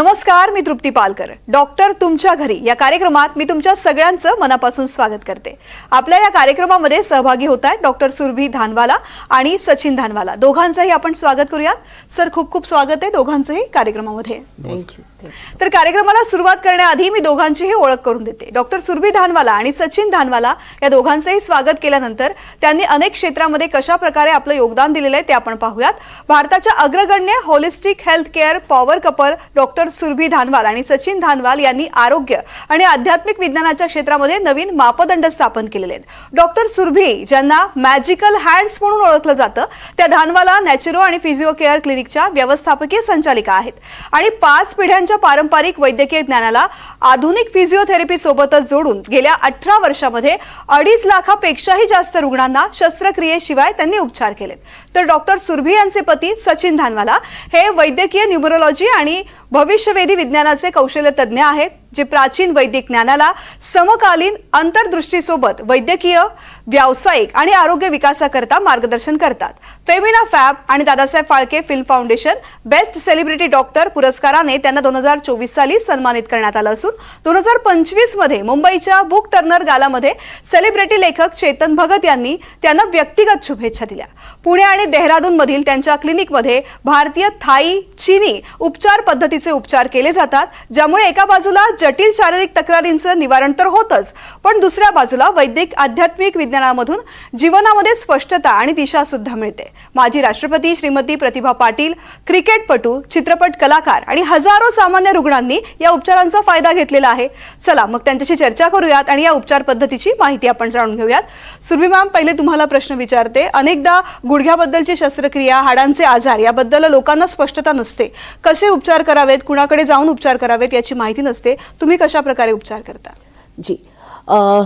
नमस्कार मी तृप्ती पालकर. डॉक्टर तुमच्या घरी. या कार्यक्रमात मी तुमच्या सगळ्यांचं मनापासून स्वागत करते. आपल्या या कार्यक्रमामध्ये सहभागी होत आहेत डॉक्टर सुरभी धानवाला आणि सचिन धानवाला. दोघांचंही आपण स्वागत करूयात. सर खूप खूप स्वागत आहे दोघांचंही कार्यक्रमामध्ये. थँक्यू तर कार्यक्रमाला सुरुवात करण्याआधी मी दोघांचीही ओळख करून देते. डॉक्टर सुरभी धानवाला आणि सचिन धानवाला या दोघांचंही स्वागत केल्यानंतर त्यांनी अनेक क्षेत्रामध्ये कशा प्रकारे आपलं योगदान दिलेलं आहे ते आपण पाहूयात. भारताच्या अग्रगण्य holistic health care power couple doctor Surabhi Dhanwal आणि सचिन धानवाल यांनी आरोग्य आणि आध्यात्मिक विज्ञानाच्या क्षेत्रामध्ये नवीन मापदंड स्थापन केलेले आहेत. डॉक्टर सुरभी ज्यांना मॅजिकल हँड्स म्हणून ओळखलं जातं त्या धानवाला नॅचरो आणि फिजिओ केअर क्लिनिकच्या व्यवस्थापकीय संचालिका आहेत. आणि पाच पिढ्यांच्या पारंपरिक वैद्यकीय ज्ञानाला आधुनिक फिजिओथेरपी सोबतच जोडून गेल्या अठरा वर्षामध्ये अडीच लाखापेक्षाही जास्त रुग्णांना शस्त्रक्रियेशिवाय त्यांनी उपचार केलेत. तर डॉक्टर सुरभी यांचे पती सचिन धानवाला. हे वैद्यकीय न्यूमरोलॉजी आणि भविष्यवेधी विज्ञानाचे कौशल्य तज्ज्ञ आहेत जे प्राचीन वैदिक ज्ञानाला समकालीन अंतर्दृष्टीसोबत वैद्यकीय व्यावसायिक आणि आरोग्य विकासाकरता मार्गदर्शन करतात. फेमिना फॅब आणि Dadasaheb Phalke film foundation best celebrity doctor पुरस्काराने त्यांना दोन हजार चोवीस साली सन्मानित करण्यात आलं असून दोन हजार पंचवीसमध्ये मुंबईच्या बुक टर्नर गालामध्ये सेलिब्रिटी लेखक चेतन भगत यांनी त्यांना व्यक्तिगत शुभेच्छा दिल्या. पुणे आणि देहरादून मधील त्यांच्या क्लिनिकमध्ये भारतीय थाई चीनी उपचार पद्धतीचे उपचार केले जातात ज्यामुळे एका बाजूला जटिल शारीरिक तक्रारींचं निवारण तर होतच पण दुसऱ्या बाजूला वैद्यक आध्यात्मिक विज्ञानामधून जीवनामध्ये स्पष्टता आणि दिशा सुद्धा मिळते. माजी राष्ट्रपती श्रीमती प्रतिभा पाटील क्रिकेटपटू चित्रपट कलाकार आणि हजारो सामान्य रुग्णांनी या उपचारांचा फायदा घेतलेला आहे. चला मग त्यांच्याशी चर्चा करूयात आणि या उपचार पद्धतीची माहिती आपण जाणून घेऊयात. सुरभी मॅम पहिले तुम्हाला प्रश्न विचारते. अनेकदा गुडघ्याबद्दल गुडघ्याबद्दलची शस्त्रक्रिया हाडांचे आजार याबद्दल लोकांना स्पष्टता नसते. कसे उपचार करावेत कुणाकडे जाऊन उपचार करावेत याची माहिती नसते. तुम्ही कशा प्रकारे उपचार करता? जी.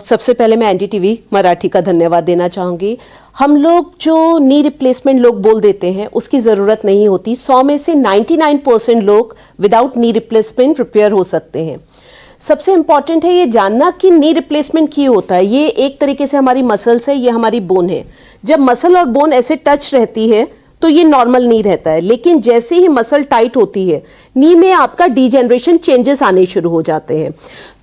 सबसे पहले मैं एन टी मराठी का धन्यवाद देना चाहूँगी. हम लोग जो नी रिप्लेसमेंट लोग बोल देते हैं उसकी ज़रूरत नहीं होती. सौ में से 99 परसेंट लोग विदाउट नी रिप्लेसमेंट रिपेयर हो सकते हैं. सबसे इम्पॉर्टेंट है ये जानना कि नी रिप्लेसमेंट क्यों होता है. ये एक तरीके से हमारी मसल्स है ये हमारी बोन है. जब मसल और बोन ऐसे टच रहती है तो ये नॉर्मल नी रहता है। लेकिन जैसे ही मसल टाइट होती है, नी में आपका डीजेनरेशन चेंजेस आने शुरू हो जाते हैं।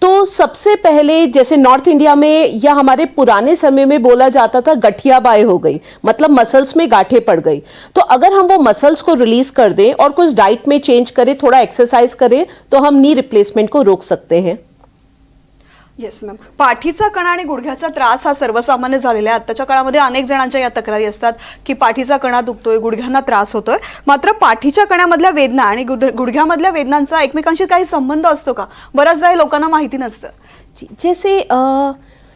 तो सबसे पहले जैसे नॉर्थ इंडिया में या हमारे पुराने समय में बोला जाता था, गठिया बाय हो गई मतलब मसल्स में गाठे पड़ गई। तो अगर हम वो मसल्स को रिलीज़ कर दें और कुछ डाइट में चेंज करें, थोड़ा एक्सरसाइज करें तो हम नी रिप्लेसमेंट को रोक सकते हैं। येस मॅम पाठीचा कणा आणि गुडघ्याचा त्रास हा सर्वसामान्य झालेला आहे. आत्ताच्या काळामध्ये अनेक जणांच्या या तक्रारी असतात की पाठीचा कणा दुखतोय गुडघ्यांना त्रास होतोय. मात्र पाठीच्या कण्यामधल्या वेदना आणि गुडघ्यामधल्या वेदनांचा एकमेकांशी काही संबंध असतो का? बऱ्याचदा हे लोकांना माहिती नसतं. जैसे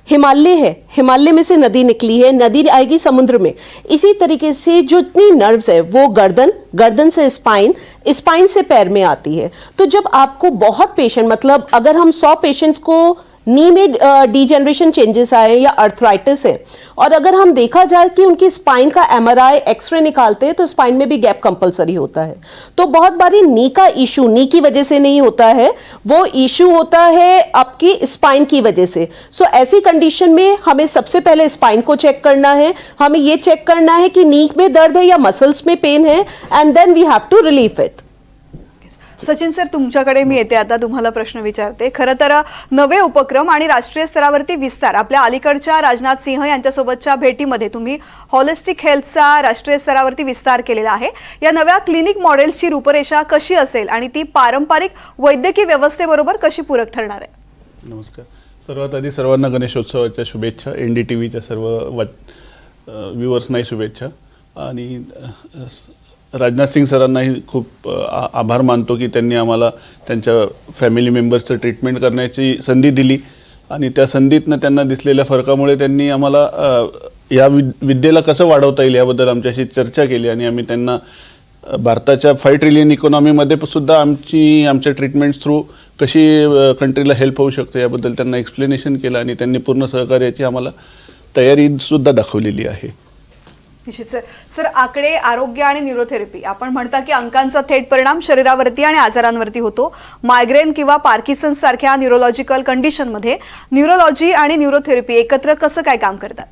हिमालय है. हिमालय में से नदी निकली है. नदी आएगी समुद्र में. इसी तरीके से जो इतनी नर्व्स है वो गर्दन गर्दन से स्पाइन स्पाइन से पैर में आती है। तो जब आपको बहुत पेशेंट मतलब अगर हम सौ पेशेंट्स को नी में डीजेनरेशन चेंजेस आए या अर्थराइटिस है। और अगर हम देखा जाए कि उनकी स्पाइन का एमआरआई एक्सरे निकालते हैं तो स्पाइन में भी गैप कंपलसरी होता है। तो बहुत बारी नी का इशू नी की वजह से नहीं होता है। वो इशू होता है आपकी स्पाइन की वजह से। सो so, ऐसी कंडीशन में हमें सबसे पहले स्पाइन को चेक करना है। हमें ये चेक करना है कि नी में दर्द है या मसल्स में पेन है and then we have to relief it Sachin sir तुमच्याकडे मी येते आता तुम्हाला प्रश्न विचारते. खरं तर नवे उपक्रम आणि राष्ट्रीय स्तरावरती विस्तार आपल्या अलीकडच्या राजनाथ सिंह यांच्यासोबतच्या भेटीमध्ये तुम्ही हॉलिस्टिक हेल्थचा राष्ट्रीय स्तरावरती विस्तार केलेला आहे. या नव्या क्लिनिक मॉडेल्सची रूपरेषा कशी असेल आणि ती पारंपरिक वैद्यकीय व्यवस्थेबरोबर कशी पूरक ठरणार आहे? नमस्कार. सर्वात आधी सर्वांना गणेशोत्सवाच्या शुभेच्छा एन डी टी व्हीच्या सर्व वाट व्ह्युअर्सनाही शुभेच्छा. आणि राजनाथ सिंग सरांनाही खूप आ- आभार मानतो की त्यांनी आम्हाला त्यांच्या फॅमिली मेंबर्सचं ट्रीटमेंट करण्याची संधी दिली. आणि त्या संधीतनं त्यांना दिसलेल्या फरकामुळे त्यांनी आम्हाला या विद विद्येला कसं वाढवता येईल याबद्दल आमच्याशी चर्चा केली आणि आम्ही त्यांना भारताच्या फाय ट्रिलियन इकॉनॉमीमध्ये सुद्धा आमची आमच्या ट्रीटमेंट्स थ्रू कशी कंट्रीला हेल्प होऊ शकते याबद्दल त्यांना एक्सप्लेनेशन केलं आणि त्यांनी पूर्ण सहकार्याची आम्हाला तयारीसुद्धा दाखवलेली आहे. निश्चित सर सर आकडे आरोग्य आणि न्यूरोथेरपी. आपण म्हणता की अंकांचा थेट परिणाम शरीरावरती आणि आजारांवरती होतो. मायग्रेन किंवा पार्किसन सारख्या न्यूरोलॉजिकल कंडिशनमध्ये न्यूरोलॉजी आणि न्यूरोथेरपी एकत्र कसं काय काम करतात?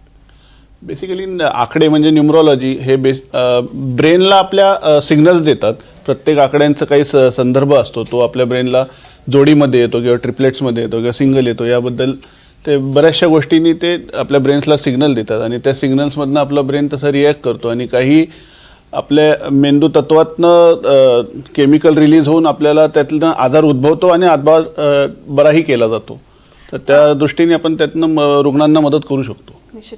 बेसिकली आकडे म्हणजे न्युमरोलॉजी हे बेस ब्रेनला आपल्या सिग्नल्स देतात. प्रत्येक आकड्यांचा काही स संदर्भ असतो. तो आपल्या ब्रेनला जोडीमध्ये येतो किंवा ट्रिपलेट्समध्ये येतो किंवा सिंगल येतो. याबद्दल ते बऱ्याचशा गोष्टींनी ते आपल्या ब्रेन्सला सिग्नल देतात आणि त्या सिग्नल्समधनं आपला ब्रेन तसं रिॲक्ट करतो आणि काही आपल्या मेंदू तत्वातनं केमिकल रिलीज होऊन आपल्याला त्यातनं आजार उद्भवतो आणि आजार बराही केला जातो. तर त्या दृष्टीने आपण त्यातनं म- रुग्णांना मदत करू शकतो. निश्चित.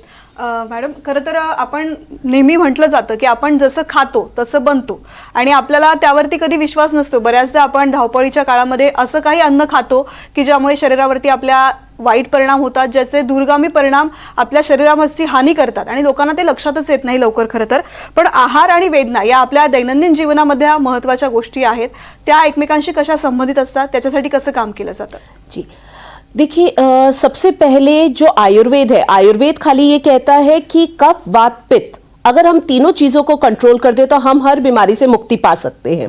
मॅडम खरं तर आपण नेहमी म्हटलं जातं की आपण जसं खातो तसं बनतो. आणि आपल्याला त्यावरती कधी विश्वास नसतो. बऱ्याचदा आपण धावपळीच्या काळामध्ये असं काही अन्न खातो की ज्यामुळे शरीरावरती आपल्या वाईट परिणाम होतात ज्याचे दूरगामी परिणाम आपल्या शरीरामध्ये हानी करतात. आणि लोकांना ते लक्षातच येत नाही लवकर खरं तर. पण आहार आणि वेदना या आपल्या दैनंदिन जीवनामध्ये महत्त्वाच्या गोष्टी आहेत. त्या एकमेकांशी कशा संबंधित असतात? त्याच्यासाठी कसं काम केलं जातं? जी. देखिए सबसे पहले जो आयुर्वेद है आयुर्वेद खाली ये कहता है कि कफ वात पित्त अगर हम तीनों चीजों को कंट्रोल कर दे तो हम हर बीमारी से मुक्ति पा सकते हैं।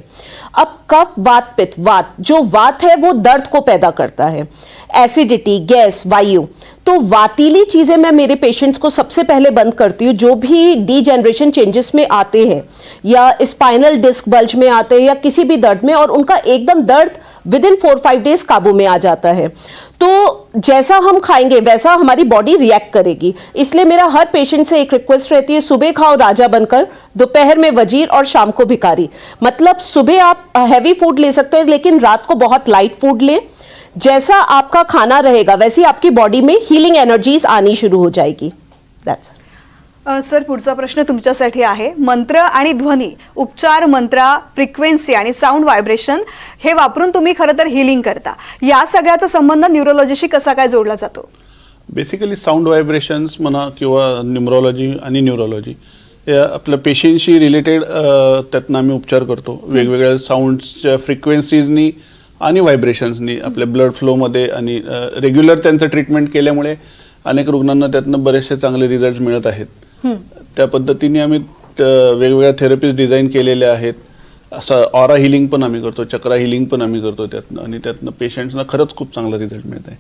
अब कफ वात पित्त वात जो वात है वो दर्द को पैदा करता है। एसिडिटी गैस वायु। तो वातीली चीज़ें मैं मेरे पेशेंट्स को सबसे पहले बंद करती हूँ, जो भी डी जनरेशन चेंजेस में आते हैं, या स्पाइनल डिस्क बल्ज में आते हैं, या किसी भी दर्द में, और उनका एकदम दर्द within four five days काबू में आ जाता है। तो जैसा हम खाएँगे, वैसा हमारी बॉडी रिएक्ट करेगी। इसलिए मेरा हर पेशेंट से एक रिक्वेस्ट रहती है, सुबह खाओ राजा बनकर, दोपहर में वज़ीर और शाम को भिकारी मतलब सुबह आप हैवी फ़ूड ले सकते हैं, लेकिन रात को बहुत लाइट फ़ूड लें। जैसा आपका खाना रहेगा वैसी आपकी बॉडी में हीलिंग एनर्जीज आनी शुरू हो जाएगी। दैट्स अ, सर पुढचा प्रश्न तुमच्यासाठी आहे. मंत्र आणि ध्वनी उपचार मंत्रा फ्रिक्वेन्सी आणि साऊंड व्हायब्रेशन हे वापरून तुम्ही खरं तर हिलिंग करता. या सगळ्याचा संबंध न्यूरोलॉजीशी कसा काय जोडला जातो? बेसिकली साऊंड व्हायब्रेशन्स म्हणा किंवा न्युमरॉलॉजी आणि न्यूरोलॉजी या आपल्या पेशींशी रिलेटेड त्यातनं आम्ही उपचार करतो. वेगवेगळ्या साऊंड्सच्या फ्रिक्वेन्सीजनी आणि व्हायब्रेशन्सनी आपल्या ब्लड फ्लोमध्ये आणि रेग्युलर त्यांचं ट्रीटमेंट केल्यामुळे अनेक रुग्णांना त्यातनं बरेचसे चांगले रिझल्ट मिळत आहेत. त्या पद्धतीने आम्ही वेगवेगळ्या थेरपीज डिझाईन केलेल्या आहेत. असं ऑरा हिलिंग पण आम्ही करतो चक्रा हिलिंग पण आम्ही करतो त्यातनं. आणि त्यातनं पेशंट्सना खरंच खूप चांगला रिझल्ट मिळत आहे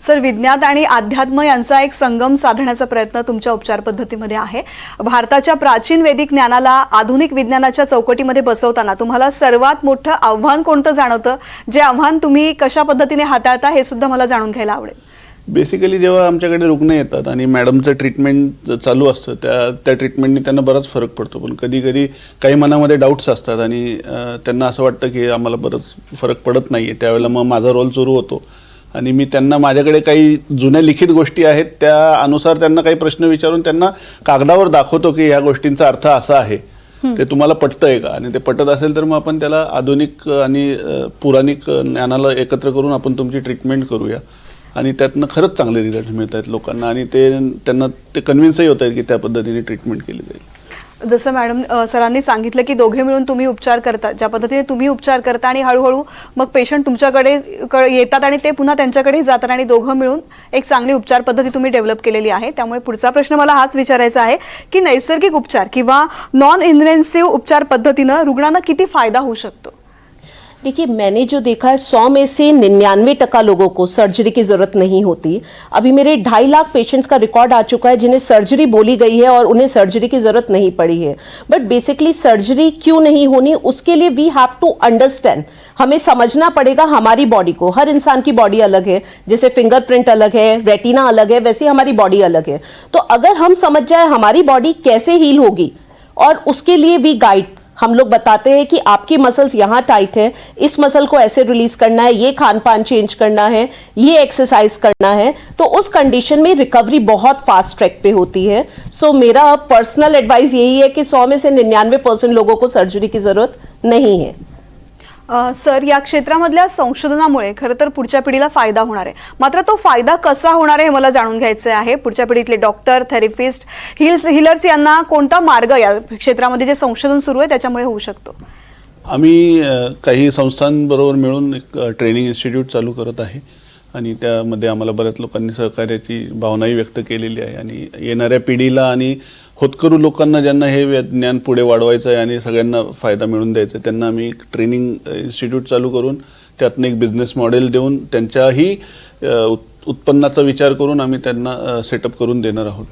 सर विज्ञान आणि अध्यात्म यांचा एक संगम साधण्याचा प्रयत्न तुमच्या उपचार पद्धतीमध्ये आहे. भारताच्या प्राचीन वैदिक ज्ञानाला आधुनिक विज्ञानाच्या चौकटीमध्ये बसवताना तुम्हाला सर्वात मोठं आव्हान कोणतं जाणवतं? जे आव्हान तुम्ही कशा पद्धतीने हाताळता हे सुद्धा मला जाणून घ्यायला आवडेल. बेसिकली जेव्हा आमच्याकडे रुग्ण येतात आणि मॅडमचं ट्रीटमेंट चालू असतं त्या त्या ट्रीटमेंटनी त्यांना बराच फरक पडतो. पण कधी कधी काही मनामध्ये डाऊट्स असतात आणि त्यांना असं वाटतं की आम्हाला बरंच फरक पडत नाही आहे त्यावेळेला मग माझा रोल सुरू होतो. आणि मी त्यांना माझ्याकडे काही जुन्या लिखित गोष्टी आहेत त्या अनुसार त्यांना काही प्रश्न विचारून त्यांना कागदावर दाखवतो की ह्या गोष्टींचा अर्थ असा आहे. ते तुम्हाला पटतंय का? आणि ते पटत असेल तर मग आपण त्याला आधुनिक आणि पुराणिक ज्ञानाला एकत्र करून आपण तुमची ट्रीटमेंट करूया. आणि त्यातनं खरंच चांगले रिझल्ट मिळत आहेत लोकांना आणि ते त्यांना ते कन्व्हिन्सही होत आहेत की त्या पद्धतीने ट्रीटमेंट केली जाईल. जसं मॅडम सरांनी सांगितलं की दोघे मिळून तुम्ही उपचार करता. ज्या पद्धतीने तुम्ही उपचार करता आणि हळूहळू मग पेशंट तुमच्याकडे क- येतात आणि ते पुन्हा त्यांच्याकडे जातात आणि दोघं मिळून एक चांगली उपचार पद्धती तुम्ही डेव्हलप केलेली आहे. त्यामुळे पुढचा प्रश्न मला हाच विचारायचा आहे की नैसर्गिक उपचार किंवा नॉन इन्व्हेन्सिव्ह उपचार पद्धतीनं रुग्णांना किती फायदा होऊ शकतो? देखिए, मैंने जो देखा है, सौ में से निन्यानवे टका लोगों को सर्जरी की ज़रूरत नहीं होती। अभी मेरे ढाई लाख पेशेंट्स का रिकॉर्ड आ चुका है, जिन्हें सर्जरी बोली गई है और उन्हें सर्जरी की ज़रूरत नहीं पड़ी है। बट बेसिकली सर्जरी क्यों नहीं होनी, उसके लिए वी हैव टू अंडरस्टैंड हमें समझना पड़ेगा हमारी बॉडी को। हर इंसान की बॉडी अलग है, जैसे फिंगरप्रिंट अलग है रेटिना अलग है, वैसे हमारी बॉडी अलग है। तो अगर हम समझ जाए, हमारी बॉडी कैसे हील होगी, और उसके लिए वी गाइड हम लोग बताते हैं कि आपकी मसल्स यहाँ टाइट है। इस मसल को ऐसे रिलीज़ करना है ये खान पान चेंज करना है ये एक्सरसाइज करना है। तो उस कंडीशन में रिकवरी बहुत फास्ट ट्रैक पे होती है। सो so, मेरा पर्सनल एडवाइस यही है कि सौ में से निन्यानवे परसेंट लोगों को सर्जरी की ज़रूरत नहीं है। सर या क्षेत्रामधल्या संशोधनामुळे खरं तर पुढच्या पिढीला फायदा होणार आहे. मात्र तो फायदा कसा होणार आहे हे मला जाणून घ्यायचं आहे. पुढच्या पिढीतले डॉक्टर थेरपिस्ट हिल्स हिलर्स यांना कोणता मार्ग या क्षेत्रामध्ये जे संशोधन सुरू आहे त्याच्यामुळे होऊ शकतो? आम्ही काही संस्थांबरोबर मिळून एक ट्रेनिंग इन्स्टिट्यूट चालू करत आहे. आणि त्यामध्ये आम्हाला बऱ्याच लोकांनी सहकार्याची भावनाही व्यक्त केलेली आहे. आणि येणाऱ्या पिढीला आणि होतकरू लोकांना ज्यांना हे ज्ञान पुढे वाढवायचं आहे आणि सगळ्यांना फायदा मिळून द्यायचा आहे त्यांना आम्ही एक ट्रेनिंग इन्स्टिट्यूट चालू करून त्यातनं एक बिझनेस मॉडेल देऊन त्यांच्याही उत्पन्नाचा विचार करून आम्ही त्यांना सेटअप करून देणार आहोत.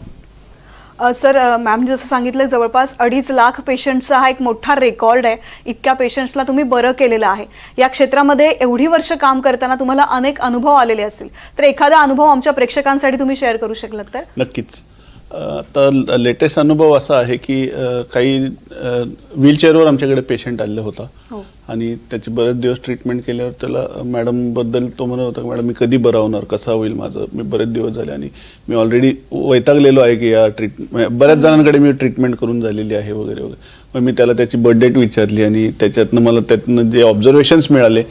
सर मॅम जसं सांगितलं जवळपास अडीच लाख पेशंटचा हा एक मोठा रेकॉर्ड आहे. इतक्या पेशंट्सला तुम्ही बरं केलेलं आहे. या क्षेत्रामध्ये एवढी वर्ष काम करताना तुम्हाला अनेक अनुभव आलेले असतील. तर एखादा अनुभव आमच्या प्रेक्षकांसाठी तुम्ही शेअर करू शकलात तर? नक्कीच. आता लेटेस्ट अनुभव असा आहे की काही व्हीलचेअरवर आमच्याकडे पेशंट आलेला होता. हो. आणि त्याचे बरेच दिवस ट्रीटमेंट केल्यावर त्याला मॅडमबद्दल तो म्हणत होता मॅडम मी कधी बरा होणार? कसा होईल माझं? मी बरेच दिवस झाले आणि मी ऑलरेडी वैतागलेलो आहे की या ट्रीटमेंट बऱ्याच जणांकडे मी ट्रीटमेंट करून झालेली आहे वगैरे वगैरे. मग मी त्याला त्याची बर्थ डेट विचारली आणि त्याच्यातनं मला त्यातनं जे ऑब्झर्वेशन्स मिळाले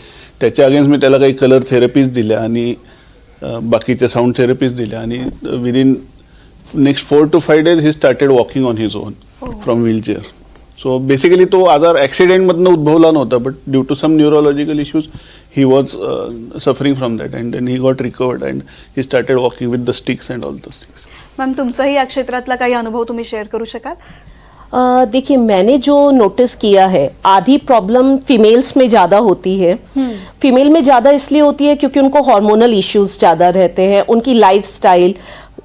त्याच्या अगेन्स्ट मी त्याला काही कलर थेरपीज दिल्या आणि बाकीच्या साऊंड थेरपीज दिल्या आणि within next four to five days he started walking on his own from wheelchair so basically तो आजार ॲक्सिडेंटमधनं उद्भवला नव्हता but due to some neurological issues he was suffering from that and then he got recovered and he started walking with the sticks and all those things ma'am तुमचाही या क्षेत्रातला काही अनुभव तुम्ही शेअर करू शकाल? देखिए मैंने जो नोटिस किया है आधी प्रॉब्लम फीमेल्स में ज़्यादा होती है। फीमेल में ज़्यादा इसलिए होती है क्योंकि उनको हार्मोनल इश्यूज़ ज़्यादा रहते हैं उनकी लाइफस्टाइल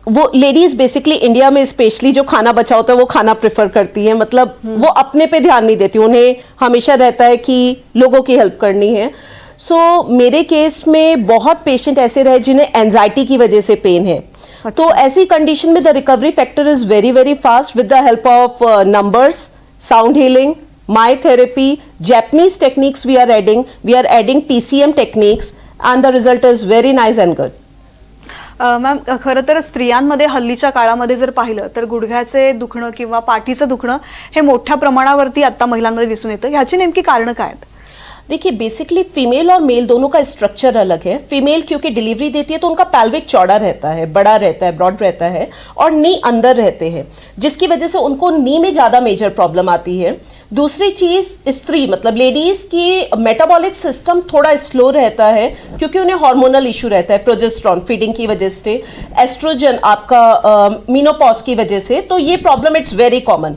वो लेडीज़ बेसिकली इंडिया में स्पेशली जो खाना बचा होता है वो खाना प्रेफर करती है। मतलब वो अपने पे ध्यान नहीं देती उन्हें हमेशा रहता है कि लोगों की हेल्प करनी है। सो so, मेरे केस में बहुत पेशेंट ऐसे रहे जिन्हें एनजाइटी की वजह से पेन है। अच्छा। तो ऐसी कंडीशन में the recovery factor is very very fast with the help of numbers sound healing my therapy Japanese techniques we are adding we are adding TCM techniques and the result is very nice and good ma'am खरं तर स्त्रियांमध्ये हल्लीच्या काळामध्ये जर पाहिलं तर गुडघ्याचे दुखणं किंवा पाठीचं दुखणं हे मोठ्या प्रमाणावरती आता महिलांमध्ये दिसून येतं. ह्याची नेमकी कारणं काय आहेत? देखिए बेसिकली फीमेल और मेल दोनों का स्ट्रक्चर अलग है. फीमेल क्योंकि डिलीवरी देती है तो उनका पैल्विक चौड़ा रहता है बड़ा रहता है ब्रॉड रहता है और नी अंदर रहते हैं जिसकी वजह से उनको नी में ज़्यादा मेजर प्रॉब्लम आती है. दूसरी चीज़, स्त्री मतलब लेडीज़ की मेटाबॉलिक सिस्टम थोड़ा स्लो रहता है, क्योंकि उन्हें हार्मोनल इशू रहता है प्रोजेस्ट्रॉन फीडिंग की वजह से एस्ट्रोजन आपका मीनोपॉज की वजह से तो ये problem it's very common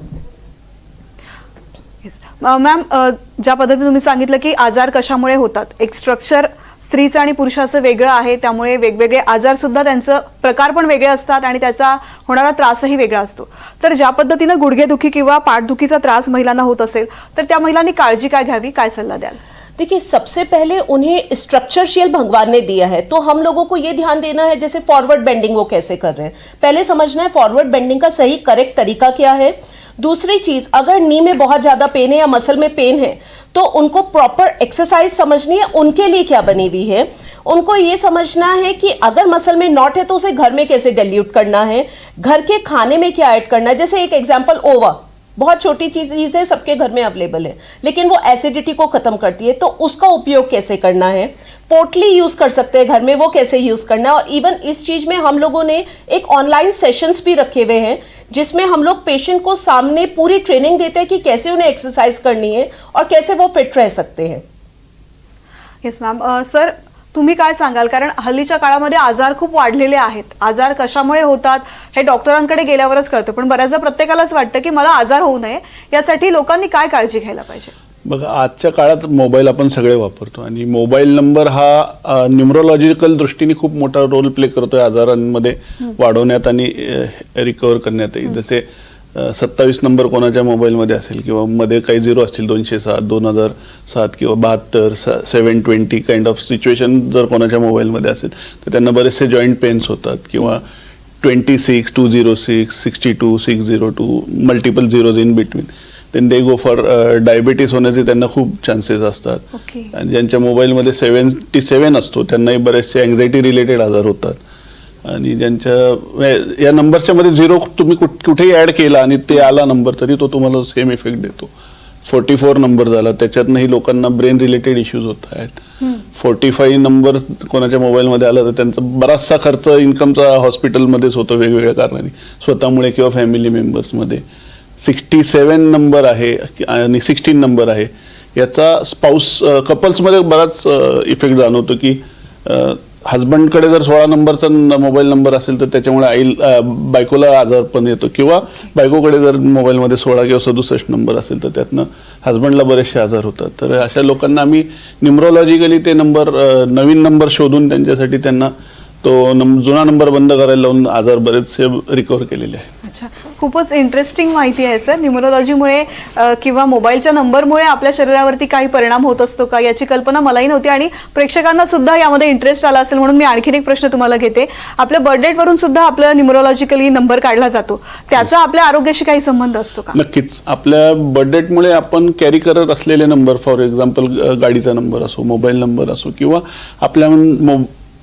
ma'am ज्या पद्धतीने तुम्ही सांगितलं की आजार कशामुळे होतात? एक स्ट्रक्चर स्त्रीचं आणि पुरुषाचं वेगळं आहे त्यामुळे वेगवेगळे आजार सुद्धा त्यांचं प्रकार पण वेगळे असतात आणि त्याचा होणारा त्रासही वेगळा असतो. तर ज्या पद्धतीनं गुडघेदुखी किंवा पाठदुखीचा त्रास महिलांना होत असेल तर त्या महिलांनी काळजी काय घ्यावी काय सल्ला द्याल? देखिए सबसे पहले उन्हें स्ट्रक्चरशियल भगवान ने दिया है तो हम लोगों को ये ध्यान देना है जैसे फॉरवर्ड बेंडिंग वो कैसे कर रहे हैं। पहले समझना है फॉरवर्ड बेंडिंग का सही करेक्ट तरीका क्या है? दूसरी चीज़, अगर नी में बहुत ज़्यादा पेन है या मसल में पेन है तो उनको प्रॉपर एक्सरसाइज समझनी है, उनके लिए क्या बनी हुई है? उनको ये समझना है कि अगर मसल में नॉट है तो उसे घर में कैसे डिल्यूट करना है? घर के खाने में क्या ऐड करना है? जैसे एक एग्ज़ाम्पल ओवा बहुत छोटी चीज़ है सबके घर में अवेलेबल है, लेकिन वो एसिडिटी को खत्म करती है तो उसका उपयोग कैसे करना है? पोटली यूज़ कर सकते हैं घर में, वो कैसे यूज़ करना है? और इवन इस चीज़ में हम लोगों ने एक ऑनलाइन सेशंस भी रखे हुए हैं, जिसमें हम लोग पेशेंट को सामने पूरी ट्रेनिंग देते हैं कि कैसे उन्हें एक्सरसाइज करनी है और कैसे वो फिट रह सकते हैं। येस मॅम सर तुम्ही काय सांगाल? कारण हल्लीच्या काळामध्ये आजार खूप वाढलेले आहेत. आजार कशामुळे होतात हे डॉक्टरांकडे गेल्यावरच कळतं. पण बऱ्याचदा प्रत्येकालाच वाटतं की मला आजार होऊ नये. यासाठी लोकांनी काय काळजी घ्यायला पाहिजे? बघा आजच्या काळात मोबाईल आपण सगळे वापरतो आणि मोबाईल नंबर हा न्युमरोलॉजिकल दृष्टीने खूप मोठा रोल प्ले करतोय आजारांमध्ये वाढवण्यात आणि रिकवर करण्यातही. जसे सत्तावीस नंबर कोणाच्या मोबाईलमध्ये असेल किंवा मध्ये काही झिरो असतील दोनशे सात दोन हजार सात किंवा बहात्तर seven twenty kind of situation जर कोणाच्या मोबाईलमध्ये असेल तर त्यांना बरेचसे जॉईंट पेन्स होतात किंवा twenty six two zero six sixty two six zero two multiple zeros in between then they go for diabetes होण्याचे त्यांना खूप चान्सेस असतात. आणि ज्यांच्या मोबाईलमध्ये सेवन्टी सेवन असतो त्यांनाही बरेचसे अँझायटी रिलेटेड आजार होतात. आणि ज्यांच्या या- नंबरच्या मध्ये झिरो तुम्ही कुठ- कुठेही ऍड केला आणि ते आला नंबर तरी तो तुम्हाला सेम इफेक्ट देतो. फोर्टी फोर नंबर झाला. त्याच्यातनंही लोकांना ब्रेन रिलेटेड इश्यूज होत आहेत. फोर्टी फाईव्ह नंबर कोणाच्या मोबाईलमध्ये आला तर त्यांचा बराचसा खर्च इन्कमचा हॉस्पिटलमध्येच होतो वेगवेगळ्या कारणांनी. स्वतःमुळे किंवा फॅमिली मेंबर्समध्ये सिक्स्टी सेवन नंबर आहे आणि सिक्स्टीन नंबर आहे. याचा स्पाऊस कपल्समध्ये बराच इफेक्ट जाणवतो की हजबंडकडे जर सोळा नंबरचा मोबाईल नंबर असेल तर त्याच्यामुळे आई बायकोला आजार पण येतो. किंवा बायकोकडे जर मोबाईलमध्ये सोळा किंवा सदुसष्ट नंबर असेल तर त्यातनं हजबंडला बरेचसे आजार होतात. तर अशा लोकांना आम्ही न्युमरोलॉजिकली ते नंबर नवीन नंबर शोधून त्यांच्यासाठी त्यांना तो नम जुना नंबर बंद करायला लावून आजार बरेचसे रिकवर केलेले आहेत. अच्छा. खूपच इंटरेस्टिंग माहिती आहे सर न्युमरोलॉजीमुळे किंवा मोबाईलच्या नंबरमुळे आपल्या शरीरावरती काही परिणाम होत असतो का याची कल्पना मलाही नव्हती आणि प्रेक्षकांना सुद्धा यामध्ये इंटरेस्ट आला असेल म्हणून मी आणखीन एक प्रश्न तुम्हाला घेते. आपल्या बर्थडेटवरून सुद्धा आपला न्युमरोलॉजिकली नंबर काढला जातो. त्याचा आपल्या आरोग्याशी काही संबंध असतो का? नक्कीच. आपल्या बर्थडेटमुळे आपण कॅरी करत असलेले नंबर फॉर एक्झाम्पल गाडीचा नंबर असो मोबाईल नंबर असो किंवा आपल्या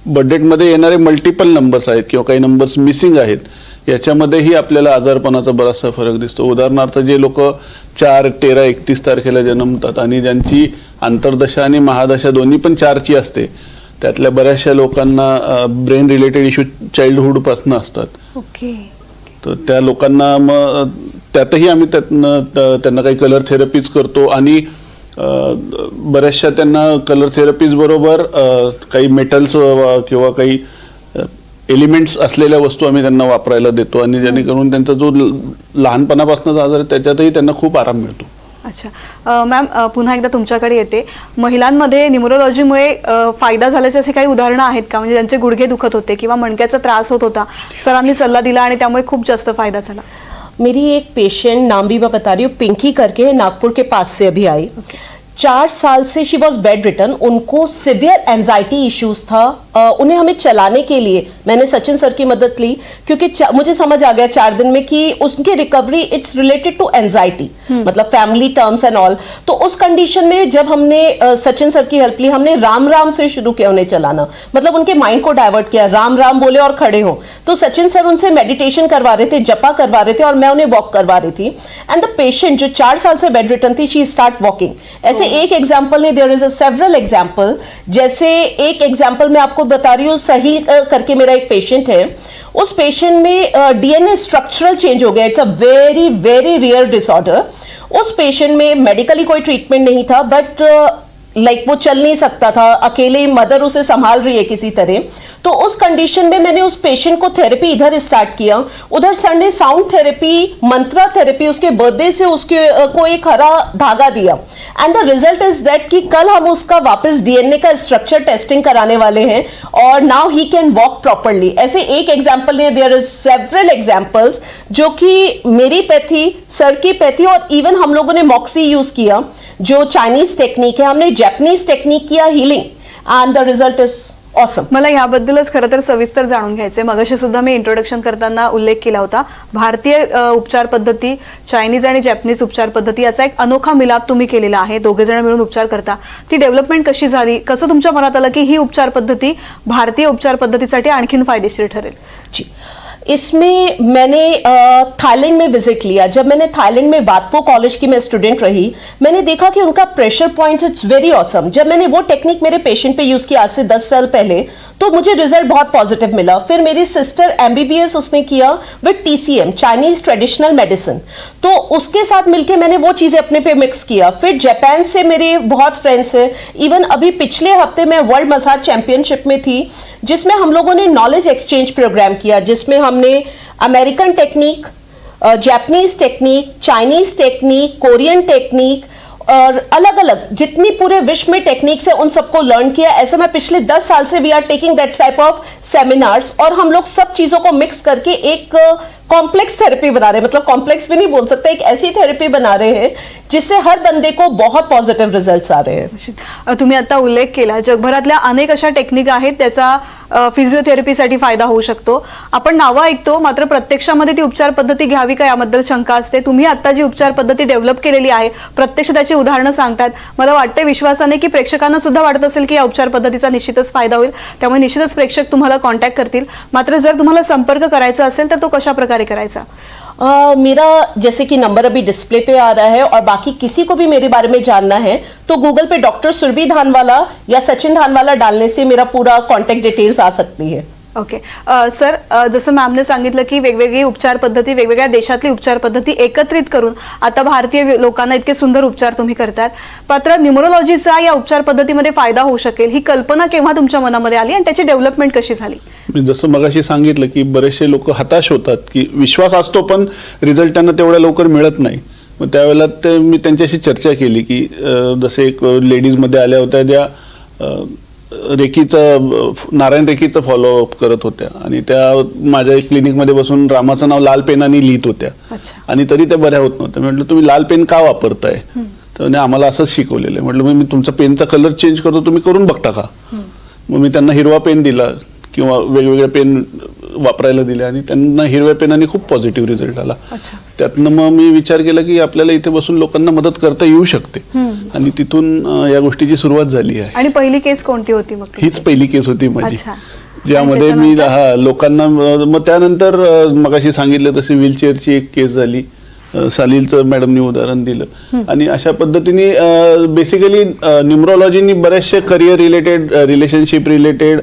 बर्थडेटमध्ये येणारे मल्टिपल नंबर्स आहेत किंवा काही नंबर्स मिसिंग आहेत याच्यामध्येही आपल्याला आजारपणाचा बराचसा फरक दिसतो. उदाहरणार्थ जे लोक चार तेरा एकतीस तारखेला जन्मतात आणि ज्यांची आंतरदशा आणि महादशा दोन्ही पण चारची असते त्यातल्या बऱ्याचशा लोकांना ब्रेन रिलेटेड इश्यू चाइल्डहुडपासून असतात. ओके. तर त्या लोकांना मग त्यातही आम्ही त्यातनं त्यांना काही कलर थेरपीज करतो आणि बऱ्याचशा त्यांना कलर थेरपीज बरोबर काही मेटल्स किंवा काही एलिमेंट्स असलेल्या वस्तू आम्ही त्यांना वापरायला देतो. आणि जेणेकरून त्यांचा जो ल- लहानपणापासूनचा आजार आहे त्याच्यातही त्यांना खूप आराम मिळतो. अच्छा. मॅम पुन्हा एकदा तुमच्याकडे येते. महिलांमध्ये न्युमरोलॉजीमुळे फायदा झाल्याचे असे काही उदाहरणं आहेत का? म्हणजे ज्यांचे गुडघे दुखत होते किंवा मणक्याचा त्रास होत होता सरांनी सल्ला दिला आणि त्यामुळे खूप जास्त फायदा झाला. मेरी एक पेशेंट नाम भी मैं बता रही हूँ पिंकी करके नागपुर के पास से अभी आई। चार साल से शी वॉज़ बेड रिटर्न उनको सिवियर एंजाइटी इश्यूज़ था। उन्हें हमें चलाने के लिए मैंने सचिन सर की मदद ली क्योंकि मुझे समझ आ गया चार दिन में कि उसकी recovery it's related to anxiety मतलब फैमिली टर्म्स एंड ऑल तो उस कंडीशन में जब हमने सचिन सर की हेल्प ली हमने राम राम से शुरू किया उन्हें चलाना। मतलब उनके माइंड को डाइवर्ट किया राम राम बोले और खड़े हो। तो सचिन सर उनसे मेडिटेशन करवा रहे थे जपा करवा रहे थे और मैं उन्हें वॉक करवा रही थी। एंड द पेशेंट जो चार साल से बेड रिटर्न थी शी स्टार्ट वॉकिंग ऐसे एक एग्ज़ाम्पल नहीं देर इज़ सेवरल एग्ज़ाम्पल जैसे एक एग्ज़ाम्पल मैं आपको बता रही हूँ, सही करके मेरा एक पेशेंट है। उस पेशेंट में डीएनए स्ट्रक्चरल चेंज हो गया। It's a very very rare disorder use patient में मेडिकली कोई ट्रीटमेंट नहीं था बट लाइक वो चल नहीं सकता था, अकेले मदर उसे संभाल रही है किसी तरह। तो उस कंडीशन में मैंने उस पेशेंट को थेरेपी इधर स्टार्ट किया। उधर सर ने साउंड थेरेपी मंत्रा थेरेपी उसके बर्थडे से उसके को एक हरा धागा दिया। And the result is that कि कल हम उसका वापस डीएनए का स्ट्रक्चर टेस्टिंग कराने वाले हैं और now he can walk properly ऐसे एक एग्ज़ाम्पल नहीं देयर इज़ सेवरल एग्जाम्पल्स जो कि मेरी पैथी सर की पैथी और इवन हम लोगों ने मॉक्सी यूज़ किया। जो चाइनीज टेक्निक है हमने Japanese technique KIA healing and the result is awesome मला याबद्दलच खरं तर सविस्तर जाणून घ्यायचे मगाशी सुद्धा मी इंट्रोडक्शन करताना उल्लेख केला होता भारतीय उपचार पद्धती चायनीज आणि जॅपनीज उपचार पद्धती याचा एक अनोखा मिलाप तुम्ही केलेला आहे. दोघे जण मिळून उपचार करता. ती डेव्हलपमेंट कशी झाली? कसं तुमच्या मनात आलं की ही उपचार पद्धती भारतीय उपचार पद्धतीसाठी आणखीन फायदेशीर ठरेल? जी. इसमें मैंने थाईलैंड में विज़िट लिया। जब मैंने थाईलैंड में वातपो कॉलेज की मैं स्टूडेंट रही, मैंने देखा कि उनका pressure points, it's very awesome. जब मैंने वो टेक्निक मेरे पेशेंट पे यूज़ किया आज से 10 साल पहले तो मुझे रिज़ल्ट बहुत पॉजिटिव मिला। फिर मेरी सिस्टर एमबीबीएस उसने KIA with TCM Chinese traditional medicine तो उसके साथ मिलके मैंने वो चीज़ें अपने पे मिक्स किया। फिर जापान से मेरे बहुत फ्रेंड्स हैं। इवन अभी पिछले हफ़्ते मैं वर्ल्ड मसाज चैंपियनशिप में थी, जिसमें हम लोगों ने नॉलेज एक्सचेंज प्रोग्राम किया, जिसमें हमने American technique Japanese technique Chinese technique Korean technique और अलग अलग जितनी पूरे विश्व में टेक्निक्स है उन सबको लर्न किया। ऐसे में पिछले दस साल से we are taking that type of seminars और हम लोग सब चीजों को मिक्स करके एक कॉम्प्लेक्स थेरेपी बना रहे हैं। मतलब कॉम्प्लेक्स भी नहीं बोल सकते एक ऐसी थेरेपी बना रहे हैं जिससे हर बंदे को बहुत पॉझिटिव्ह रिझल्ट्स आ रहे हैं। तुम्ही आता उल्लेख केला जगभरातल्या अनेक अशा टेक्निक आहेत त्याचा फिजिओथेरपीसाठी फायदा होऊ शकतो. आपण नावं ऐकतो मात्र प्रत्यक्षामध्ये ती उपचार पद्धती घ्यावी का याबद्दल शंका असते. तुम्ही आता जी उपचार पद्धती डेव्हलप केलेली आहे प्रत्यक्ष त्याची उदाहरणं सांगतात. मला वाटते विश्वासाने की प्रेक्षकांना सुद्धा वाटत असेल की या उपचार पद्धतीचा निश्चितच फायदा होईल. त्यामुळे निश्चितच प्रेक्षक तुम्हाला कॉन्टॅक्ट करतील. मात्र जर तुम्हाला संपर्क करायचा असेल तर तो कशा प्रकारे करायचा Uh, मेरा जैसे कि नंबर अभी डिस्प्ले पे आ रहा है और बाकी किसी को भी मेरे बारे में जानना है तो गूगल पे डॉक्टर सुरभि धानवाला या सचिन धानवाला डालने से मेरा पूरा कांटेक्ट डिटेल्स आ सकती है। ओके सर uh, uh, जसं मॅमने सांगितलं की वेगवेगळी उपचार पद्धती वेगवेगळ्या देशातली उपचार पद्धती एकत्रित करून आता भारतीय लोकांना इतके सुंदर उपचार तुम्ही करतात. मात्र न्युमरोलॉजीचा या उपचार पद्धतीमध्ये फायदा होऊ शकेल ही कल्पना केव्हा तुमच्या मनामध्ये आली आणि त्याची डेव्हलपमेंट कशी झाली? मी जसं मगाशी सांगितलं की बरेचसे लोक हताश होतात की विश्वास असतो पण रिझल्ट त्यांना तेवढ्या लवकर मिळत नाही. मग त्यावेळेला ते मी त्यांच्याशी चर्चा केली की जसे एक लेडीजमध्ये आल्या होत्या ज्या रेकीचं अ, नारायण रेकीचं फॉलोअप करत होत्या. आणि त्या माझ्या क्लिनिकमध्ये बसून रामाचं नाव लाल पेनाने लिहित होत्या. आणि तरी त्या बऱ्या होत नव्हत्या. म्हटलं तुम्ही लाल पेन का वापरताय? तर आम्हाला असंच शिकवलेलं आहे. म्हटलं मग मी तुमचा पेनचा कलर चेंज करतो तुम्ही करून बघता का? मग मी त्यांना हिरवा पेन दिला. किंवा वेगवेगळे पेन वापरायला दिले आणि त्यांना हिरव्या पेनाने खूप पॉझिटिव्ह रिझल्ट आला. त्यातनं मग मी विचार केला की आपल्याला इथे बसून लोकांना मदत करता येऊ शकते आणि तिथून या गोष्टीची सुरुवात झाली आहे आणि पहिली केस कोणती होती मग? हीच पहिली केस होती माझी. ज्यामध्ये मी? हा लोकांना मग त्यानंतर मगाशी सांगितलं तशी व्हीलचेअरची एक केस झाली सालीलचं मॅडमनी उदाहरण दिलं आणि अशा पद्धतीने बेसिकली न्युमरोलॉजीनी बरेचसे career related relationship related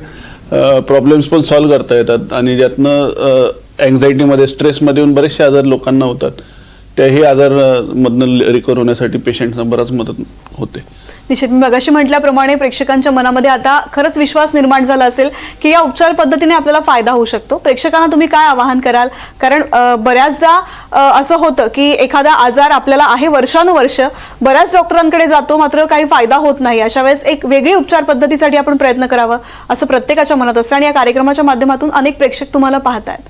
problems पण सॉल्व्ह करता येतात आणि ज्यातनं अँझायटीमध्ये स्ट्रेसमध्ये येऊन बरेचसे आजार लोकांना होतात. त्याही आजारमधनं रिकवर होण्यासाठी पेशंटना बराच मदत होते. निश्चित. मी मगाशी म्हटल्याप्रमाणे प्रेक्षकांच्या मनामध्ये आता खरंच विश्वास निर्माण झाला असेल की या उपचार पद्धतीने आपल्याला फायदा होऊ शकतो. प्रेक्षकांना तुम्ही काय आवाहन कराल? कारण बऱ्याचदा असं होतं की एखादा आजार आपल्याला आहे वर्षानुवर्ष बऱ्याच डॉक्टरांकडे जातो मात्र काही फायदा होत नाही. अशा वेळेस एक वेगळी उपचार पद्धतीसाठी आपण प्रयत्न करावा असं प्रत्येकाच्या मनात असतं. आणि या कार्यक्रमाच्या माध्यमातून अनेक प्रेक्षक तुम्हाला पाहतायत.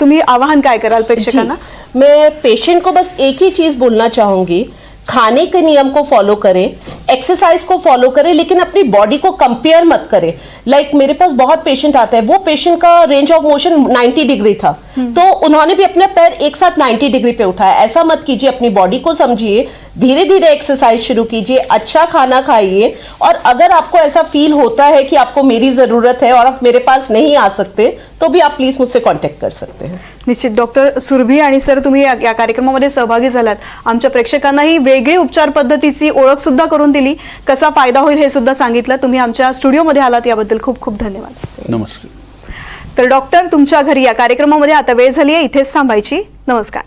तुम्ही आवाहन काय कराल प्रेक्षकांना? मैं पेशेंट को बस एक ही चीज बोलना चाहूंगी खाने के नियम को फॉलो करें एक्सरसाइज को फॉलो करें लेकिन अपनी बॉडी को कंपेयर मत करें। लाइक like, मेरे पास बहुत पेशेंट आते हैं वो पेशेंट का रेंज ऑफ़ मोशन 90 डिग्री था। तो उन्होंने भी अपने पैर एक साथ 90 डिग्री पे उठाया। ऐसा मत कीजिए अपनी बॉडी को समझिए धीरे धीरे एक्सरसाइज शुरू कीजिए अच्छा खाना खाइए और अगर आपको ऐसा फील होता है कि आपको मेरी ज़रूरत है और आप मेरे पास नहीं आ सकते तो भी आप प्लीज़ मुझसे कॉन्टेक्ट कर सकते हैं। निश्चित. डॉक्टर सुरभी आणि सर तुम्ही या या कार्यक्रमामध्ये सहभागी झालात. आमच्या प्रेक्षकांना ही वेगळी उपचार पद्धतीची ओळख सुद्धा करून दिली. कसा फायदा होईल हे सुद्धा सांगितलं. तुम्ही आमच्या स्टुडिओमध्ये आलात. याबद्दल खूप खूप धन्यवाद. नमस्कार. तर डॉक्टर तुमच्या घरी या कार्यक्रमामध्ये आता वेळ झाली आहे. इथेच थांबायची. नमस्कार.